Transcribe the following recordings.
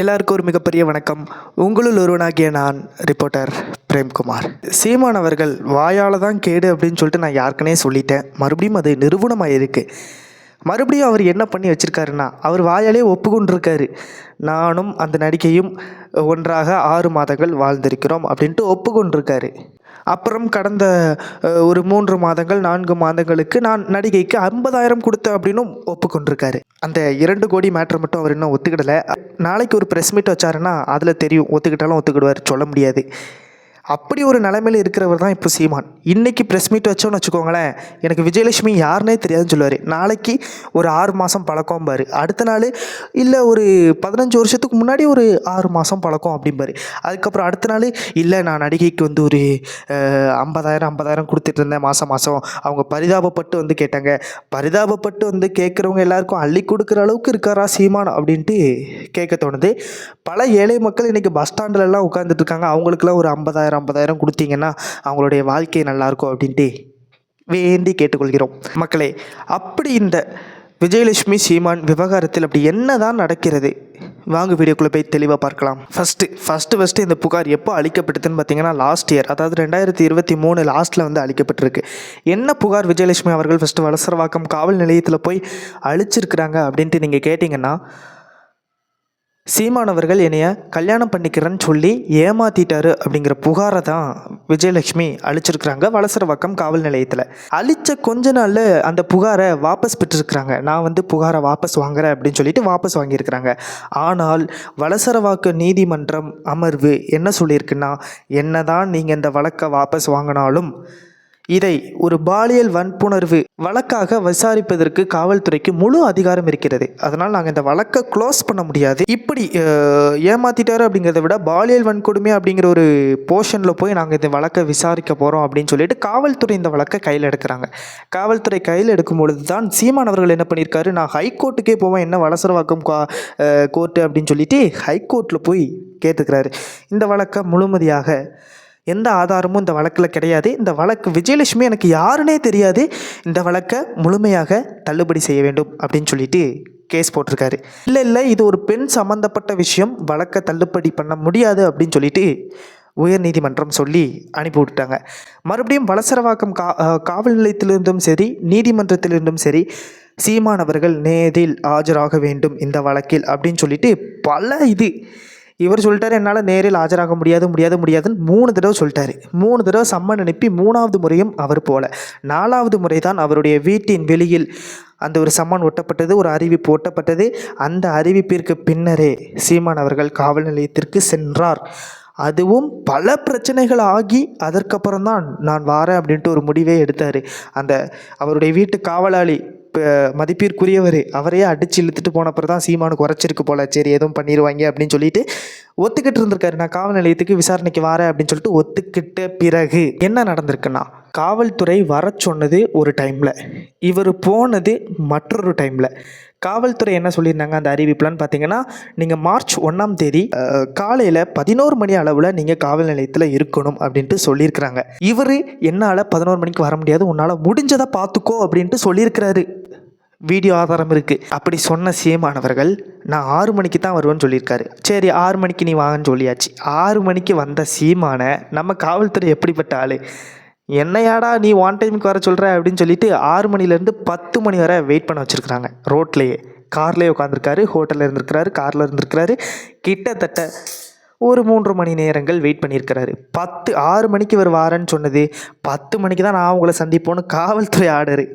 எல்லாருக்கும் ஒரு மிகப்பெரிய வணக்கம். உங்களுள் ஒருவனாகிய நான் ரிப்போர்ட்டர் பிரேம்குமார். சீமான் அவர்கள் வாயால் தான் கேடு அப்படின்னு சொல்லிட்டு நான் யாருக்குனே சொல்லிட்டேன். மறுபடியும் அது நிறுவனமாக இருக்குது மறுபடியும் அவர் என்ன பண்ணி வச்சுருக்காருன்னா அவர் வாயாலே ஒப்புக்கொண்டிருக்காரு. நானும் அந்த நடிகையும் ஒன்றாக ஆறு மாதங்கள் வாழ்ந்திருக்கிறோம் அப்படின்ட்டு ஒப்புக்கொண்டிருக்காரு. அப்புறம் கடந்த ஒரு மூன்று மாதங்கள் நான்கு மாதங்களுக்கு நான் நடிகைக்கு ஐம்பதாயிரம் கொடுத்தேன் அப்படின்னும் ஒப்புக்கொண்டிருக்காரு. அந்த இரண்டு கோடி மேட்ரு மட்டும் அவர் இன்னும் ஒத்துக்கிடலை. நாளைக்கு ஒரு ப்ரெஸ் மீட் வச்சாருன்னா அதில் தெரியும் ஒத்துக்கிட்டாலும் ஒத்துக்கிடுவார் சொல்ல முடியாது. அப்படி ஒரு நிலைமையில் இருக்கிறவர் தான் இப்போ சீமான். இன்றைக்கி ப்ரெஸ் மீட் வச்சோன்னு வச்சுக்கோங்களேன் எனக்கு விஜயலட்சுமி யாருனே தெரியாதுன்னு சொல்லுவார். நாளைக்கு ஒரு ஆறு மாதம் பழக்கம் பாரு. அடுத்த நாள் இல்லை ஒரு பதினஞ்சு வருஷத்துக்கு முன்னாடி ஒரு ஆறு மாதம் பழக்கம் அப்படிம்பாரு. அதுக்கப்புறம் அடுத்த நாள் இல்லை நான் நடிகைக்கு வந்து ஒரு ஐம்பதாயிரம் ஐம்பதாயிரம் கொடுத்துட்டு இருந்தேன் மாதம் மாதம் அவங்க பரிதாபப்பட்டு வந்து கேட்டாங்க. பரிதாபப்பட்டு வந்து கேட்குறவங்க எல்லாருக்கும் அள்ளி கொடுக்குற அளவுக்கு இருக்காரா சீமான் அப்படின்ட்டு கேட்க தோணுது. பல ஏழை மக்கள் இன்றைக்கி பஸ் ஸ்டாண்டுலலாம் உட்காந்துட்டு இருக்காங்க. அவங்களுக்குலாம் ஒரு ஐம்பதாயிரம் ஐம்பதாயிரம் கொடுத்தீங்கன்னா அவங்களுடைய வாழ்க்கை நல்லாயிருக்கும் அப்படின்ட்டு வேண்டி கேட்டுக்கொள்கிறோம். மக்களே அப்படி இந்த விஜயலட்சுமி சீமான் விவகாரத்தில் அப்படி என்ன தான் நடக்கிறது? வாங்க வீடியோக்குள்ளே போய் தெளிவாக பார்க்கலாம். ஃபஸ்ட்டு ஃபஸ்ட்டு ஃபஸ்ட்டு இந்த புகார் எப்போ அளிக்கப்பட்டதுன்னு பார்த்தீங்கன்னா லாஸ்ட் இயர் அதாவது ரெண்டாயிரத்தி இருபத்தி மூணு லாஸ்ட்டில் வந்து அளிக்கப்பட்டிருக்கு. என்ன புகார் விஜயலட்சுமி அவர்கள் ஃபஸ்ட்டு வலசரவாக்கம் காவல் நிலையத்தில் போய் அழிச்சிருக்கிறாங்க அப்படின்ட்டு நீங்கள் கேட்டிங்கன்னா சீமானவர்கள் என்னைய கல்யாணம் பண்ணிக்கிறேன்னு சொல்லி ஏமாத்திட்டாரு அப்படிங்கிற புகாரை தான் விஜயலட்சுமி அழிச்சிருக்கிறாங்க வலசரவாக்கம் காவல் நிலையத்தில். அழிச்ச கொஞ்ச நாளில் அந்த புகாரை வாபஸ் பெற்றிருக்கிறாங்க. நான் வந்து புகாரை வாபஸ் வாங்குறேன் அப்படின்னு சொல்லிட்டு வாபஸ் வாங்கியிருக்கிறாங்க. ஆனால் வலசரவாக்க நீதிமன்றம் அமர்வு என்ன சொல்லியிருக்குன்னா என்னதான் நீங்கள் இந்த வழக்கை வாபஸ் வாங்கினாலும் இதை ஒரு பாலியல் வன்புணர்வு வழக்காக விசாரிப்பதற்கு காவல்துறைக்கு முழு அதிகாரம் இருக்கிறது. அதனால் நாங்கள் இந்த வழக்கை க்ளோஸ் பண்ண முடியாது. இப்படி ஏமாத்திட்டாரு அப்படிங்கிறத விட பாலியல் வன்கொடுமை அப்படிங்கிற ஒரு போர்ஷனில் போய் நாங்கள் இந்த வழக்கை விசாரிக்க போகிறோம் அப்படின்னு சொல்லிட்டு காவல்துறை இந்த வழக்கை கையில் எடுக்கிறாங்க. காவல்துறை கையில் எடுக்கும் பொழுது தான் சீமான் அவர்கள் என்ன பண்ணியிருக்காரு நான் ஹைகோர்ட்டுக்கே போவேன் என்ன வலசரவாக்கம் கோர்ட்டு அப்படின்னு சொல்லிட்டு ஹைகோர்ட்டில் போய் கேட்டுக்கிறாரு. இந்த வழக்கை முழுமதியாக எந்த ஆதாரமும் இந்த வழக்கில் கிடையாது. இந்த வழக்கு விஜயலட்சுமி எனக்கு யாருன்னே தெரியாது. இந்த வழக்கை முழுமையாக தள்ளுபடி செய்ய வேண்டும் அப்படின்னு சொல்லிட்டு கேஸ் போட்டிருக்காரு. இல்லை இல்லை இது ஒரு பெண் சம்மந்தப்பட்ட விஷயம். வழக்கை தள்ளுபடி பண்ண முடியாது அப்படின்னு சொல்லிட்டு உயர்நீதிமன்றம் சொல்லி அனுப்பி விட்டுட்டாங்க. மறுபடியும் வலசரவாக்கம் கா காவல் நிலையத்திலிருந்தும் சரி நீதிமன்றத்திலிருந்தும் சரி சீமானவர்கள் நேரில் ஆஜராக வேண்டும் இந்த வழக்கில் அப்படின்னு சொல்லிட்டு பல இது இவர் சொல்லிட்டார் என்னால் நேரில் ஆஜராக முடியாது முடியாது முடியாதுன்னு மூணு தடவை சொல்லிட்டாரு. மூணு தடவை சம்மன் அனுப்பி மூணாவது முறையும் அவர் போல. நாலாவது முறை தான் அவருடைய வீட்டின் வெளியில் அந்த ஒரு சம்மன் ஒட்டப்பட்டது ஒரு அறிவிப்பு ஒட்டப்பட்டது. அந்த அறிவிப்பிற்கு பின்னரே சீமான் அவர்கள் காவல் நிலையத்திற்கு சென்றார். அதுவும் பல பிரச்சனைகள் ஆகி அதற்கப்புறம் தான் நான் வாரேன் அப்படின்ட்டு ஒரு முடிவே எடுத்தார். அந்த அவருடைய வீட்டு காவலாளி மதிப்பிற்குரியவர் அவரையே அடிச்சு இழுத்துட்டு போனப்பறம் தான் சீமானு குறைச்சிருக்கு போல. சரி எதுவும் பண்ணிடுவாங்க அப்படின்னு சொல்லிட்டு ஒத்துக்கிட்டு இருந்திருக்காரு. நான் காவல் நிலையத்துக்கு விசாரணைக்கு வரேன் அப்படின்னு சொல்லிட்டு ஒத்துக்கிட்ட பிறகு என்ன நடந்திருக்குன்னா காவல்துறை வர சொன்னது ஒரு டைமில் இவர் போனது மற்றொரு டைமில் காவல்துறை என்ன சொல்லியிருந்தாங்க அந்த அறிவிப்புலன்னு பார்த்தீங்கன்னா நீங்கள் மார்ச் ஒன்றாம் தேதி காலையில் பதினோரு மணி அளவில் நீங்கள் காவல் நிலையத்தில் இருக்கணும் அப்படின்ட்டு சொல்லியிருக்கிறாங்க. இவர் என்னால் பதினோரு மணிக்கு வர முடியாது உன்னால் முடிஞ்சதை பார்த்துக்கோ அப்படின்ட்டு சொல்லியிருக்கிறாரு. வீடியோ ஆதாரம் இருக்குது அப்படி சொன்ன சீமானவர்கள் நான் ஆறு மணிக்கு தான் வருவேன்னு சொல்லியிருக்காரு. சரி ஆறு மணிக்கு நீ வாங்கன்னு சொல்லியாச்சு. ஆறு மணிக்கு வந்த சீமானை நம்ம காவல்துறை எப்படிப்பட்ட ஆள்? என்னையாடா நீ ஒன் டைமுக்கு வர சொல்கிற அப்படின்னு சொல்லிட்டு ஆறு மணிலேருந்து பத்து மணி வரை வெயிட் பண்ண வச்சுருக்குறாங்க. ரோட்லேயே கார்லேயே உட்காந்துருக்காரு ஹோட்டலில் இருந்திருக்கிறாரு காரில் இருந்திருக்கிறாரு. கிட்டத்தட்ட ஒரு மூன்று மணி நேரங்கள் வெயிட் பண்ணியிருக்கிறாரு. பத்து ஆறு மணிக்கு இவர் வாரேன்னு சொன்னது பத்து மணிக்கு தான் நான் உங்களை சந்திப்போன்னு காவல்துறை ஆர்டரு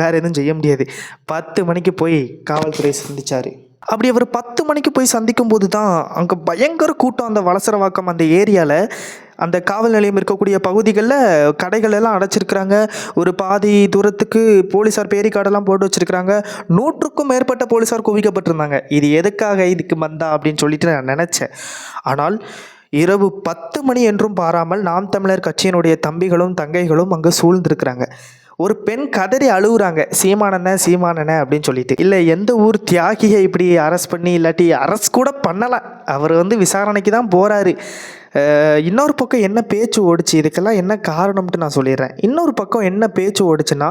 வேறு எதுவும் செய்ய முடியாது. பத்து மணிக்கு போய் காவல்துறையை சந்திச்சார். அப்படி அவர் பத்து மணிக்கு போய் சந்திக்கும் போது தான் அங்கே பயங்கர கூட்டம் அந்த வலசரவாக்கம் அந்த ஏரியாவில் அந்த காவல் நிலையம் இருக்கக்கூடிய பகுதிகளில் கடைகள் எல்லாம் அடைச்சிருக்கிறாங்க. ஒரு பாதி தூரத்துக்கு போலீஸார் பேரிக்காடெல்லாம் போட்டு வச்சிருக்கிறாங்க. நூற்றுக்கும் மேற்பட்ட போலீஸார் குவிக்கப்பட்டிருந்தாங்க. இது எதுக்காக இதுக்கு வந்தா அப்படின்னு சொல்லிட்டு நான் நினச்சேன். ஆனால் இரவு பத்து மணி என்றும் பாராமல் நாம் தமிழர் கட்சியினுடைய தம்பிகளும் தங்கைகளும் அங்கே சூழ்ந்திருக்கிறாங்க. ஒரு பெண் கதறி அழுகுறாங்க. சீமானண்ண சீமானண்ண அப்படின்னு சொல்லிட்டு. இல்லை எந்த ஊர் தியாகியை இப்படி அரெஸ்ட் பண்ணி இல்லாட்டி அரெஸ்ட் கூட பண்ணலாம். அவர் வந்து விசாரணைக்கு தான் போகிறாரு இன்னொரு பக்கம் என்ன பேச்சு ஓடிச்சு? இதுக்கெல்லாம் என்ன காரணம்ட்டு நான் சொல்லிடுறேன். இன்னொரு பக்கம் என்ன பேச்சு ஓடிச்சுன்னா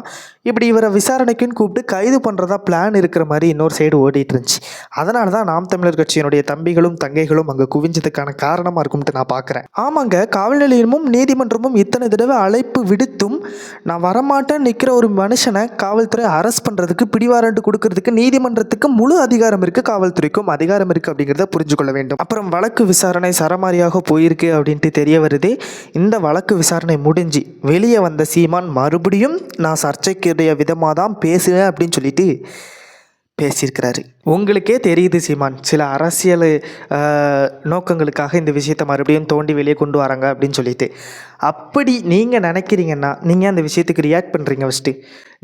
இப்படி இவரை விசாரணைக்குன்னு கூப்பிட்டு கைது பண்ணுறதா பிளான் இருக்கிற மாதிரி இன்னொரு சைடு ஓடிட்டு இருந்துச்சு. அதனால தான் நாம் தமிழர் கட்சியினுடைய தம்பிகளும் தங்கைகளும் அங்கே குவிஞ்சதுக்கான காரணமாக இருக்கும்ட்டு நான் பார்க்குறேன் ஆமாங்க காவல் நிலையமும் நீதிமன்றமும் இத்தனை தடவை அழைப்பு விடுத்தும் நான் வரமாட்டேன் நிற்கிற ஒரு மனுஷனை காவல்துறை அரெஸ்ட் பண்ணுறதுக்கு பிடிவாரண்டு கொடுக்கறதுக்கு நீதிமன்றத்துக்கு முழு அதிகாரம் இருக்குது காவல்துறைக்கும் அதிகாரம் இருக்குது அப்படிங்கிறத புரிஞ்சுக்கொள்ள வேண்டும். அப்புறம் வழக்கு விசாரணை சரமாரியாக இருக்கு அப்படின்ட்டு தெரிய வருது. இந்த வழக்கு விசாரணை முடிஞ்சு வெளியே வந்த சீமான் மறுபடியும் நான் சர்ச்சைக்குரிய விதமாக தான் பேசுவேன் அப்படின்னு சொல்லிட்டு பேசியிருக்கிறாரு. உங்களுக்கே தெரியுது சீமான் சில அரசியல் நோக்கங்களுக்காக இந்த விஷயத்தை மறுபடியும் தோண்டி வெளியே கொண்டு வராங்க அப்படின்னு சொல்லிட்டு. அப்படி நீங்கள் நினைக்கிறீங்கன்னா நீங்கள் அந்த விஷயத்துக்கு ரியாக்ட் பண்ணுறீங்க ஃபஸ்ட்டு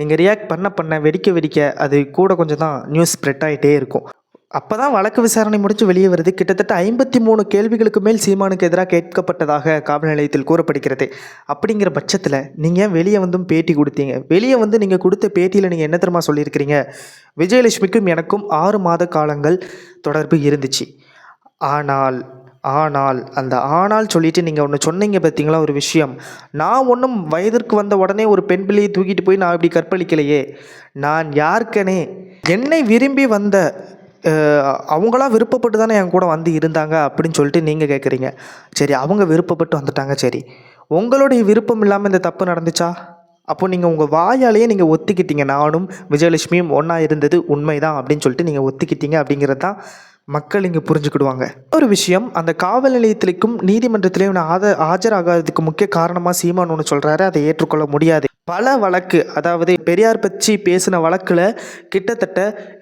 நீங்கள் ரியாக்ட் பண்ண பண்ண வெடிக்க வெடிக்க அது கூட கொஞ்சம் தான் நியூஸ் ஸ்ப்ரெட் ஆகிட்டே இருக்கும். அப்போ தான் வழக்கு விசாரணை முடித்து வெளியே வருது. கிட்டத்தட்ட ஐம்பத்தி மூணு கேள்விகளுக்கு மேல் சீமானுக்கு எதிராக கேட்கப்பட்டதாக காவல் நிலையத்தில் கூறப்படுகிறது. அப்படிங்கிற பட்சத்தில் நீங்கள் ஏன் வெளியே வந்தும் பேட்டி கொடுத்தீங்க? வெளியே வந்து நீங்கள் கொடுத்த பேட்டியில் நீங்கள் என்ன தெரியுமா சொல்லியிருக்கிறீங்க? விஜயலட்சுமிக்கும் எனக்கும் ஆறு மாத காலங்கள் தொடர்பு இருந்துச்சு. ஆனால் ஆனால் அந்த ஆனால் சொல்லிட்டு நீங்கள் ஒன்று சொன்னீங்க பார்த்தீங்களா ஒரு விஷயம்? நான் ஒன்றும் வயதிற்கு வந்த உடனே ஒரு பெண் பிள்ளையை தூக்கிட்டு போய் நான் இப்படி கற்பழிக்கலையே. நான் யாருக்கனே என்னை விரும்பி வந்த அவங்களாம் அவங்களா விருப்பப்பட்டு தானே என் கூட வந்து இருந்தாங்க அப்படின்னு சொல்லிட்டு நீங்கள் கேட்குறீங்க சரி அவங்க விருப்பப்பட்டு வந்துட்டாங்க சரி. உங்களுடைய விருப்பம் இல்லாமல் இந்த தப்பு நடந்துச்சா? அப்போ நீங்கள் உங்கள் வாயாலேயே நீங்கள் ஒத்துக்கிட்டீங்க. நானும் விஜயலட்சுமியும் ஒன்றா இருந்தது உண்மைதான் அப்படின்னு சொல்லிட்டு நீங்கள் ஒத்துக்கிட்டீங்க அப்படிங்கிறது தான் மக்கள் இங்கே புரிஞ்சுக்கிடுவாங்க. ஒரு விஷயம் அந்த காவல் நிலையத்திலேயும் நீதிமன்றத்திலேயும் நான் ஆத ஆஜராகாததுக்கு முக்கிய காரணமாக சீமான் ஒன்று சொல்கிறாரு அதை ஏற்றுக்கொள்ள முடியாது. பல வழக்கு அதாவது பெரியார் பற்றி பேசின வழக்கில் கிட்டத்தட்ட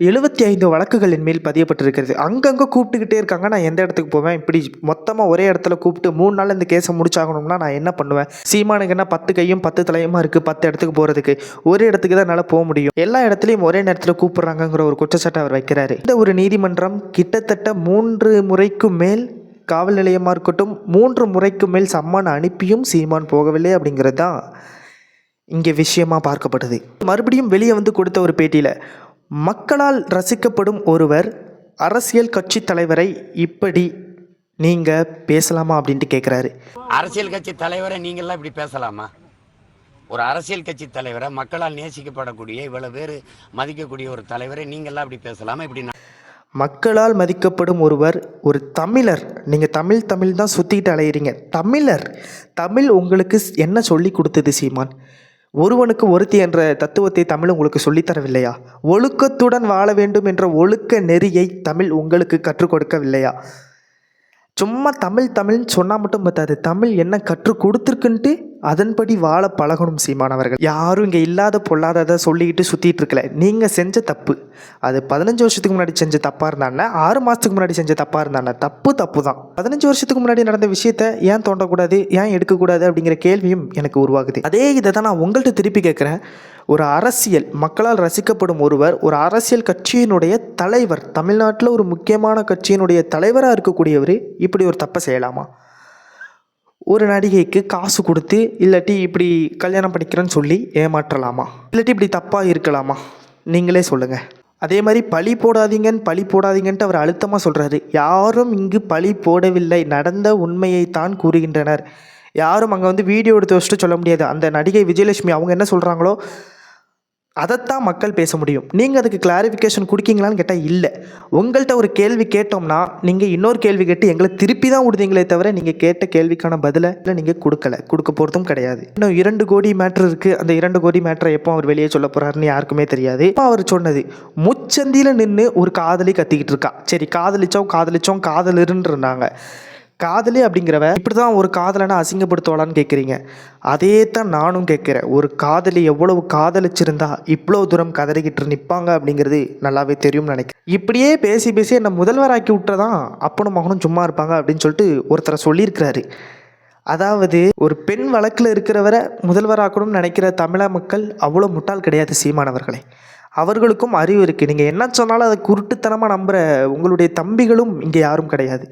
எழுபத்தி ஐந்து வழக்குகள் மேல் பதியப்பட்டிருக்கிறது. அங்கங்கே கூப்பிட்டுக்கிட்டே இருக்காங்க. நான் எந்த இடத்துக்கு போவேன்? இப்படி மொத்தமாக ஒரே இடத்துல கூப்பிட்டு மூணு நாள் இந்த கேஸை முடிச்சாகணும்னா நான் என்ன பண்ணுவேன்? சீமானுக்கு என்ன பத்து கையும் பத்து தலையுமா இருக்குது பத்து இடத்துக்கு போகிறதுக்கு ஒரு இடத்துக்கு தான் என்னால் போக முடியும். எல்லா இடத்துலையும் ஒரே நேரத்தில் கூப்பிட்றாங்கங்கிற ஒரு குற்றச்சாட்டை அவர் வைக்கிறாரு. இந்த ஒரு நீதிமன்றம் கிட்டத்தட்ட மூன்று முறைக்கும் மேல் காவல் நிலையமாக இருக்கட்டும் மூன்று முறைக்கு மேல் சம்மான் அனுப்பியும் சீமான் போகவில்லை அப்படிங்கிறது தான் இங்கே விஷயமா பார்க்கப்படுது மறுபடியும் வெளியே வந்து கொடுத்த ஒரு பேட்டியில் மக்களால் ரசிக்கப்படும் ஒருவர் அரசியல் கட்சி தலைவரை இப்படி நீங்கள் பேசலாமா? அப்படின்ட்டு கேட்குறாரு அரசியல் கட்சி தலைவரை நீங்கள்லாம் இப்படி பேசலாமா? ஒரு அரசியல் கட்சி தலைவரை மக்களால் நேசிக்கப்படக்கூடிய இவ்வளவு பேர் மதிக்கக்கூடிய ஒரு தலைவரை நீங்கள்லாம் இப்படி பேசலாமா? இப்படி மக்களால் மதிக்கப்படும் ஒருவர் ஒரு தமிழர். நீங்கள் தமிழ் தமிழ் தான் சுற்றிக்கிட்டு அலையிறீங்க. தமிழர் தமிழ் உங்களுக்கு என்ன சொல்லி கொடுத்தது சீமான்? ஒருவனுக்கு ஒருத்தி என்ற தத்துவத்தை தமிழ் உங்களுக்கு சொல்லித் தரவில்லையா ஒழுக்கத்துடன் வாழ வேண்டும் என்ற ஒழுக்க நெறியை தமிழ் உங்களுக்கு கற்றுக் கொடுக்கவில்லையா? சும்மா தமிழ் தமிழ்னு சொன்னால் மட்டும் பத்தாது. தமிழ் என்ன கற்றுக் கொடுத்துருக்குன்ட்டு அதன்படி வாழ பழகணும் சீமானவர்கள் யாரும் இங்கே இல்லாத பொல்லாததை சொல்லிக்கிட்டு சுற்றிட்டு இருக்கல. நீங்கள் செஞ்ச தப்பு. அது பதினஞ்சு வருஷத்துக்கு முன்னாடி செஞ்ச தப்பாக இருந்தானே ஆறு மாதத்துக்கு முன்னாடி செஞ்ச தப்பாக இருந்தானே தப்பு தப்பு தான் பதினஞ்சு வருஷத்துக்கு முன்னாடி நடந்த விஷயத்த ஏன் தோண்டக்கூடாது ஏன் எடுக்கக்கூடாது அப்படிங்கிற கேள்வியும் எனக்கு உருவாகுது. அதே இதை தான் நான் உங்கள்கிட்ட திருப்பி கேட்குறேன் ஒரு அரசியல் மக்களால் ரசிக்கப்படும் ஒருவர் ஒரு அரசியல் கட்சியினுடைய தலைவர் தமிழ்நாட்டில் ஒரு முக்கியமான கட்சியினுடைய தலைவராக இருக்கக்கூடியவர் இப்படி ஒரு தப்பை செய்யலாமா? ஒரு நடிகைக்கு காசு கொடுத்து இல்லாட்டி இப்படி கல்யாணம் பண்ணிக்கிறேன்னு சொல்லி ஏமாற்றலாமா? இல்லாட்டி இப்படி தப்பாக இருக்கலாமா? நீங்களே சொல்லுங்கள் அதே மாதிரி பழி போடாதீங்கன்னு பழி போடாதீங்கன்ட்டு அவர் அழுத்தமாக சொல்கிறாரு யாரும் இங்கு பழி போடவில்லை. நடந்த உண்மையை தான் கூறுகின்றனர். யாரும் அங்கே வந்து வீடியோ எடுத்து வச்சுட்டு சொல்ல முடியாது. அந்த நடிகை விஜயலட்சுமி அவங்க என்ன சொல்கிறாங்களோ அதைத்தான் மக்கள் பேச முடியும். நீங்கள் அதுக்கு கிளாரிஃபிகேஷன் கொடுக்கீங்களான்னு கேட்டால் இல்லை. உங்கள்கிட்ட ஒரு கேள்வி கேட்டோம்னா நீங்கள் இன்னொரு கேள்வி கேட்டு எங்களை திருப்பி தான் விடுதீங்களே தவிர நீங்கள் கேட்ட கேள்விக்கான பதிலை இல்லை நீங்கள் கொடுக்கல. கொடுக்க போகிறதும் கிடையாது. இன்னும் இரண்டு கோடி மேட்ரு இருக்குது அந்த இரண்டு கோடி மேட்ரை எப்போ அவர் வெளியே சொல்ல போகிறாருன்னு யாருக்குமே தெரியாது. இப்போ அவர் சொன்னது முச்சந்தியில் நின்று ஒரு காதலி கத்திக்கிட்டு இருக்கா. சரி காதலிச்சோம் காதலிச்சோம் காதலிருன்றாங்க காதலி அப்படிங்கிறவ இப்படி தான் ஒரு காதலனை அசிங்கப்படுத்துவாளான்னு கேட்குறீங்க அதே தான் நானும் கேட்குறேன் ஒரு காதலி எவ்வளவு காதலிச்சிருந்தா இவ்வளோ தூரம் கதறிக்கிட்டு நிற்பாங்க அப்படிங்கிறது நல்லாவே தெரியும்னு நினைக்கிறேன். இப்படியே பேசி பேசி என்னை முதல்வராக்கி விட்டுறதான் அப்பனும் மகனும் சும்மா இருப்பாங்க அப்படின்னு சொல்லிட்டு ஒருத்தரை சொல்லியிருக்கிறாரு. அதாவது ஒரு பெண் வழக்கில் இருக்கிறவரை முதல்வராக்கணும்னு நினைக்கிற தமிழக மக்கள் அவ்வளோ முட்டாள் கிடையாது சீமானவர்களே அவர்களுக்கும் அறிவு இருக்குது நீங்கள் என்ன சொன்னாலும் அதை குருட்டுத்தனமாக நம்புகிற உங்களுடைய தம்பிகளும் இங்கே யாரும் கிடையாது.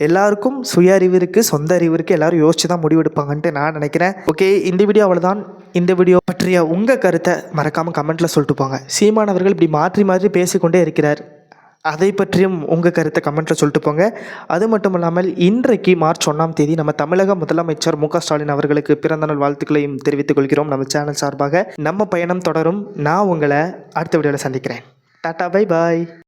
எல்லாருக்கும் சுய அறிவு இருக்குது சொந்த அறிவு இருக்குது எல்லாரும் யோசிச்சு தான் முடிவெடுப்பாங்கன்ட்டு நான் நினைக்கிறேன். ஓகே இந்த வீடியோ அவ்வளோதான் இந்த வீடியோ பற்றிய உங்கள் கருத்தை மறக்காமல் கமெண்ட்டில் சொல்லிட்டு போங்க. சீமானவர்கள் இப்படி மாற்றி மாற்றி பேசிக்கொண்டே இருக்கிறார். அதை பற்றியும் உங்கள் கருத்தை கமெண்ட்டில் சொல்லிட்டு போங்க. அது மட்டும் இல்லாமல் இன்றைக்கு மார்ச் ஒன்றாம் தேதி நம்ம தமிழக முதலமைச்சர் மு ஸ்டாலின் அவர்களுக்கு பிறந்தநாள் வாழ்த்துக்களையும் தெரிவித்துக் கொள்கிறோம் நம்ம சேனல் சார்பாக. நம்ம பயணம் தொடரும். நான் உங்களை அடுத்த வீடியோவில் சந்திக்கிறேன். Tata bye bye